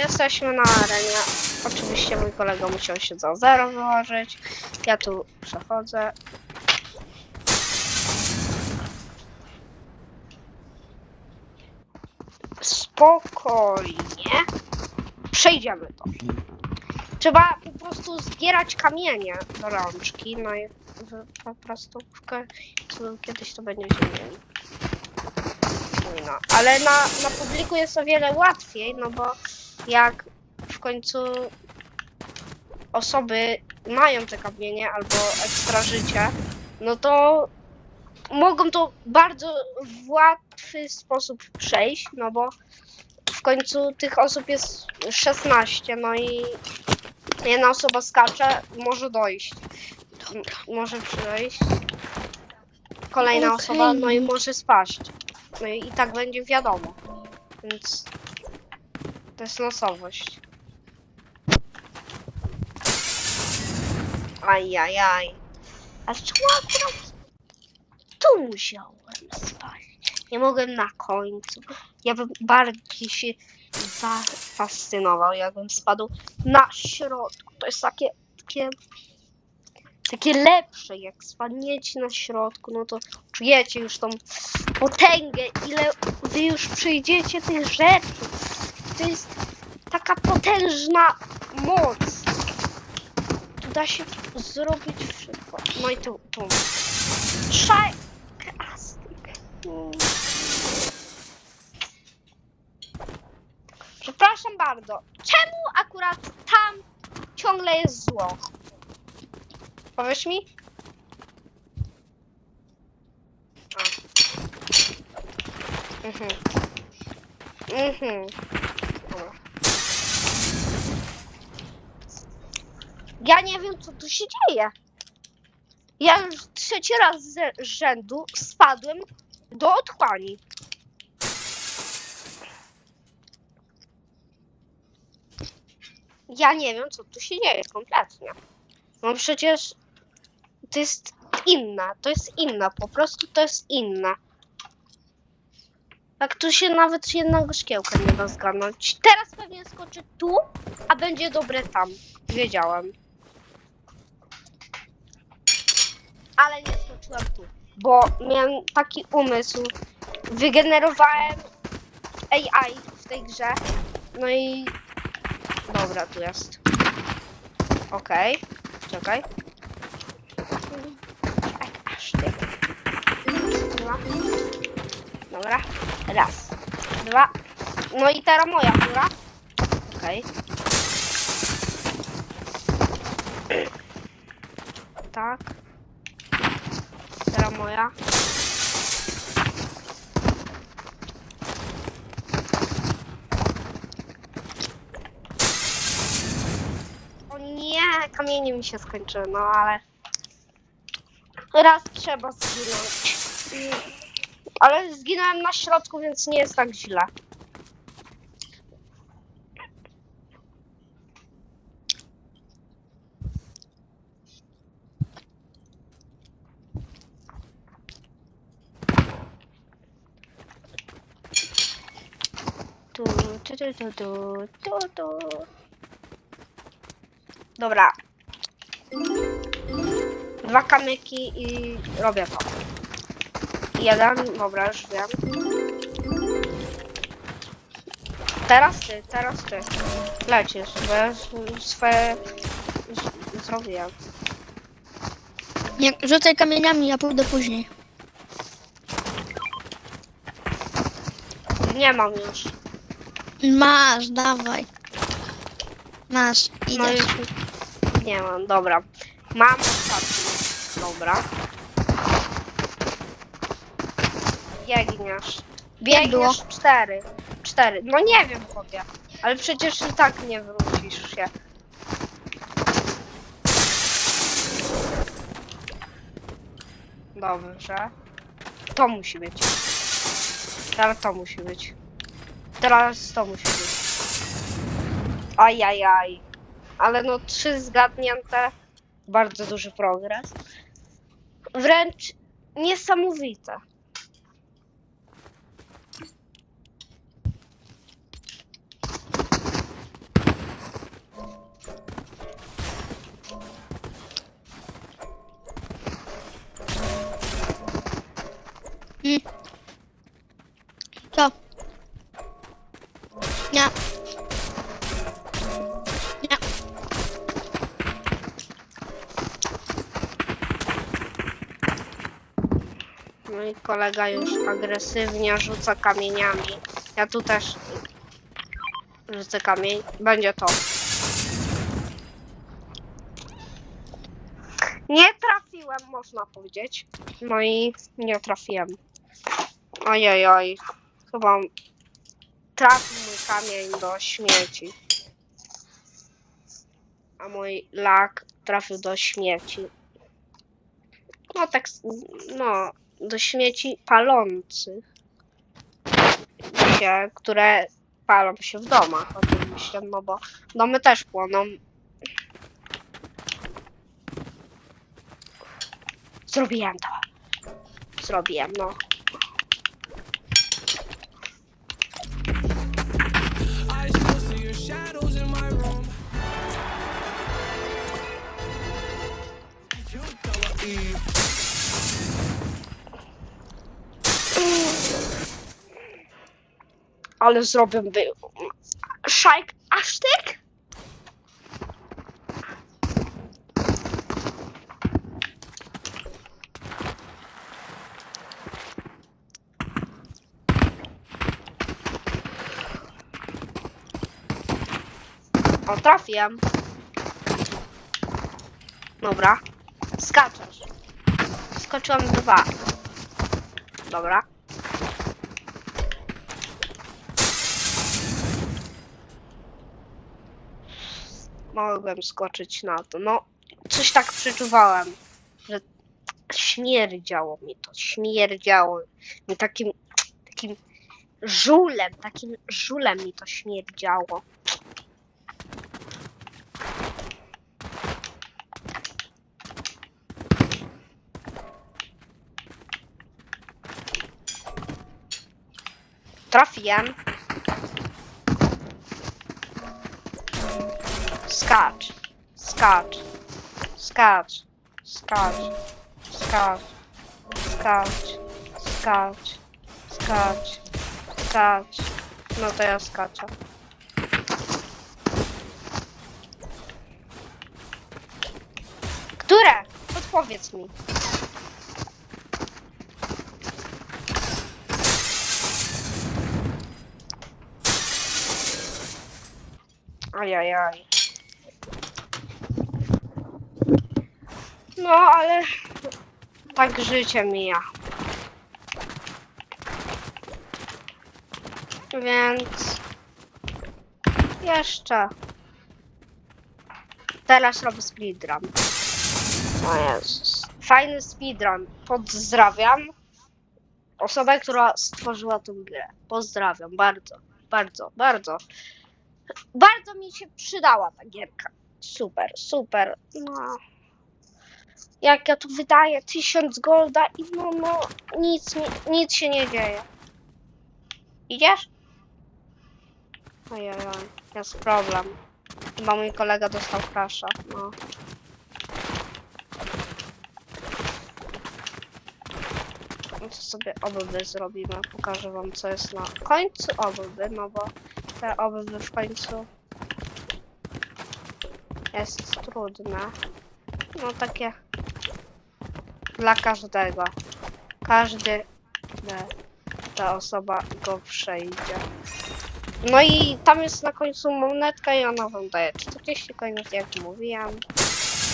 Jesteśmy na arenie. Oczywiście mój kolega musiał się za zero wyłożyć. Ja tu przechodzę. Spokojnie. Przejdziemy to. Trzeba po prostu zbierać kamienie do rączki. No i po prostu kiedyś to będziecie mieli. No, ale na, na publiku jest o wiele łatwiej, no bo jak w końcu osoby mają te kamienie albo ekstra życie, no to mogą to bardzo w łatwy sposób przejść, no bo w końcu tych osób jest 16, no i jedna osoba skacze, może dojść. M- może przejść. Kolejna Okej. osoba, no i może spaść. No i, i tak będzie wiadomo. Więc to jest losowość. Ajajaj. A czemu akurat tu musiałem spać? Nie mogłem na końcu. Ja bym bardziej się zafascynował, jakbym spadł na środku. To jest takie, takie, takie lepsze. Jak spadniecie na środku, no to czujecie już tą potęgę, ile wy już przyjdziecie tych rzeczy. To jest taka potężna moc. Tu da się zrobić wszystko. No i tu, tu. Szaj... Przepraszam bardzo. Czemu akurat tam ciągle jest zło? Powiesz mi? A. Mhm. Mhm. Dobra. Ja nie wiem, co tu się dzieje. Ja już trzeci raz z rzędu spadłem do otchłani. Ja nie wiem, co tu się dzieje kompletnie. No przecież to jest inna, to jest inna, po prostu to jest inna. Tak tu się nawet jednego szkiełka nie da zgarnąć. Teraz pewnie skoczy tu, a będzie dobre tam. Wiedziałem. Ale nie skoczyłem tu, bo miałem taki umysł. Wygenerowałem AI w tej grze. No i... Dobra, tu jest. Okej. Czekaj. Czekaj, aż ty. Dwa. Dobra. Raz. Dwa. No i teraz moja tura. Okej. Tak. Moja. O nie, kamienie mi się skończyły, no ale... Raz trzeba zginąć. Ale zginąłem na środku, więc nie jest tak źle. Tu, tu, tu, tu, tu, tu, tu. Dobra. Dwa kamyki i robię to. Jeden, dobra, już wiem. Teraz ty, teraz ty. Lecisz, bo ja swoje z- zrobiłem. Nie, rzucaj kamieniami, ja pójdę później. Nie mam już. Masz, dawaj. Masz, No idziesz. nie mam, dobra. Mam ostatni. Dobra. Biegniesz. Było? Biegniesz cztery. Cztery. No nie wiem chłopie. Ale przecież i tak nie wrócisz się. Dobrze. To musi być. Teraz to musi być. Teraz to musi być. Ajajaj. Ale no trzy zgadnięte. Bardzo duży progres. Wręcz niesamowite. Mój kolega już agresywnie rzuca kamieniami. Ja tu też rzucę kamień. Będzie to. Nie trafiłem, można powiedzieć. No i nie trafiłem. Ojej, oj. Chyba trafił mój kamień do śmieci. A mój lak trafił do śmieci. No tak, no, do śmieci palących się, które palą się w domach oczywiście, no bo domy też płoną. Zrobiłem to. Zrobiłem, no. Ale zrobię by... Szajk, aż tyk? O, trafiłem. Dobra. Skaczesz. Skoczyłam dwa. Dobra. Mogłem skoczyć na to. No, coś tak przeczuwałem, że śmierdziało mi to, śmierdziało mi takim, takim żulem, takim żulem mi to śmierdziało. Trafiłem. Skacz, skacz, skacz, skacz, skacz, skacz, skacz, skacz, skacz. No to ja skaczę. Które? Podpowiedz mi. Ajajaj. No, ale tak życie mija. Więc jeszcze. Teraz robię speedrun. O Jezus. Fajny speedrun. Pozdrawiam osobę, która stworzyła tę grę. Pozdrawiam bardzo, bardzo, bardzo. Bardzo mi się przydała ta gierka. Super, super. No. Jak ja tu wydaję 1000 golda i no, no, nic, nic się nie dzieje. Idziesz? Ojej, jest problem. Chyba mój kolega dostał crasha, no. No to sobie obywy zrobimy. Pokażę wam co jest na końcu obywy, no bo te obywy w końcu jest trudne. No takie dla każdego. Każdy ta osoba go przejdzie. No i tam jest na końcu monetka i ona wam daje 40 coinów, jak mówiłam.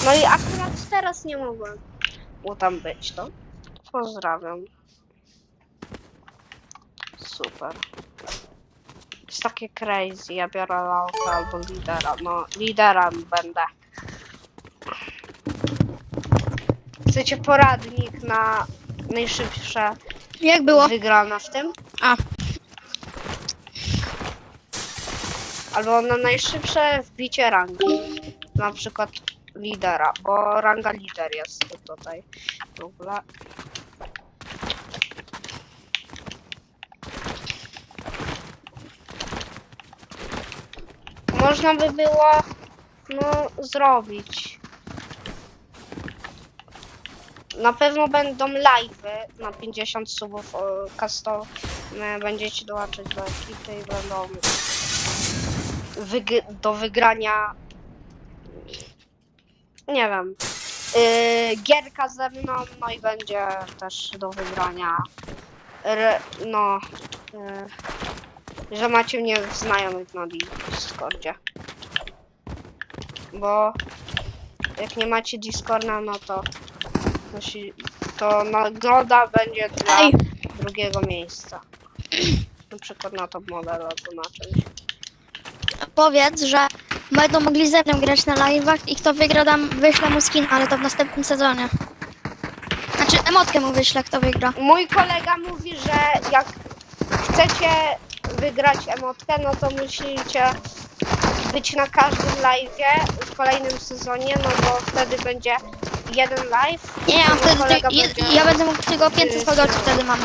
No i akurat teraz nie mogłem mu tam być, to pozdrawiam. Super. Jest takie crazy, ja biorę lauka albo lidera, no liderem będę. Chcecie poradnik na najszybsze Jak było? wygrana w tym? A. Albo na najszybsze wbicie rangi. Na przykład lidera, bo ranga lider jest tutaj. W ogóle. Można by było no zrobić. Na pewno będą live'y na 50 subów o, custom. e, Będziecie dołączyć do ekipy i będą wyg- do wygrania nie wiem yy, gierka ze mną, no i będzie też do wygrania re, no yy, że macie mnie w znajomych na Discordzie bo jak nie macie Discorda, no to musi, to nagroda będzie dla Ej, drugiego miejsca. Na przykład na top modelu albo na czymś. powiedz, że będą mogli ze mną grać na live'ach i kto wygra, dam, wyślę mu skin, ale to w następnym sezonie. Znaczy, emotkę mu wyślę, kto wygra. Mój kolega mówi, że jak chcecie wygrać emotkę, no to musicie być na każdym live'ie w kolejnym sezonie, no bo wtedy będzie jeden live. Nie, ja, mam wtedy, kolega ty, ja, będzie- ja będę mógł tylko 500 hodowców wtedy mam.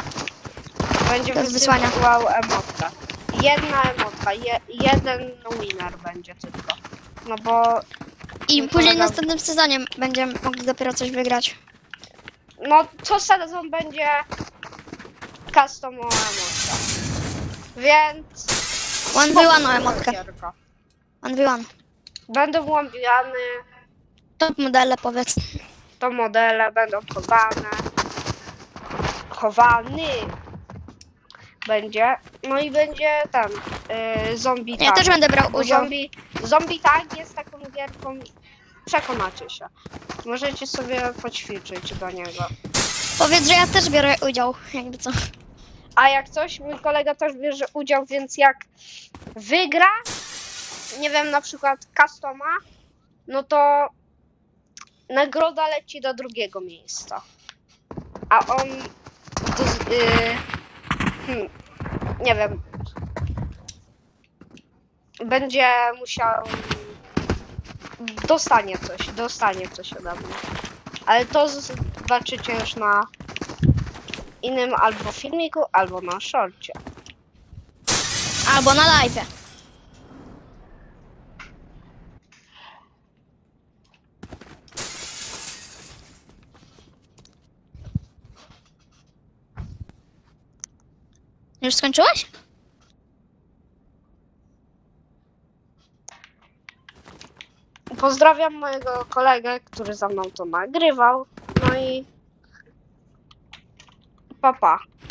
będzie bez wysłania. wysyłał emotkę. Jedna emotka, je, jeden winner będzie tylko. No bo I Mój później w kolega- następnym sezonie będziemy mogli dopiero coś wygrać. No, co sezon będzie customowa emotka. Więc... One by one emotkę. Gierka. One by one. Będą łambiane, Top modele powiedz. To modele będą chowane. Chowany będzie. No i będzie ten yy, zombie Ja tag. też będę brał Bo udział. Zombie, zombie tag jest taką gierką. Przekonacie się. Możecie sobie poćwiczyć do niego. Powiedz, że ja też biorę udział, jakby co. A jak coś, mój kolega też bierze udział, więc jak wygra, nie wiem, na przykład customa, no to nagroda leci do drugiego miejsca. A on, yy, hmm, nie wiem, będzie musiał, dostanie coś, dostanie coś ode mnie. Ale to zobaczycie już na innym albo filmiku, albo na szorcie. Albo na live. Już skończyłeś? Pozdrawiam mojego kolegę, który za mną to nagrywał. No i papa. Pa.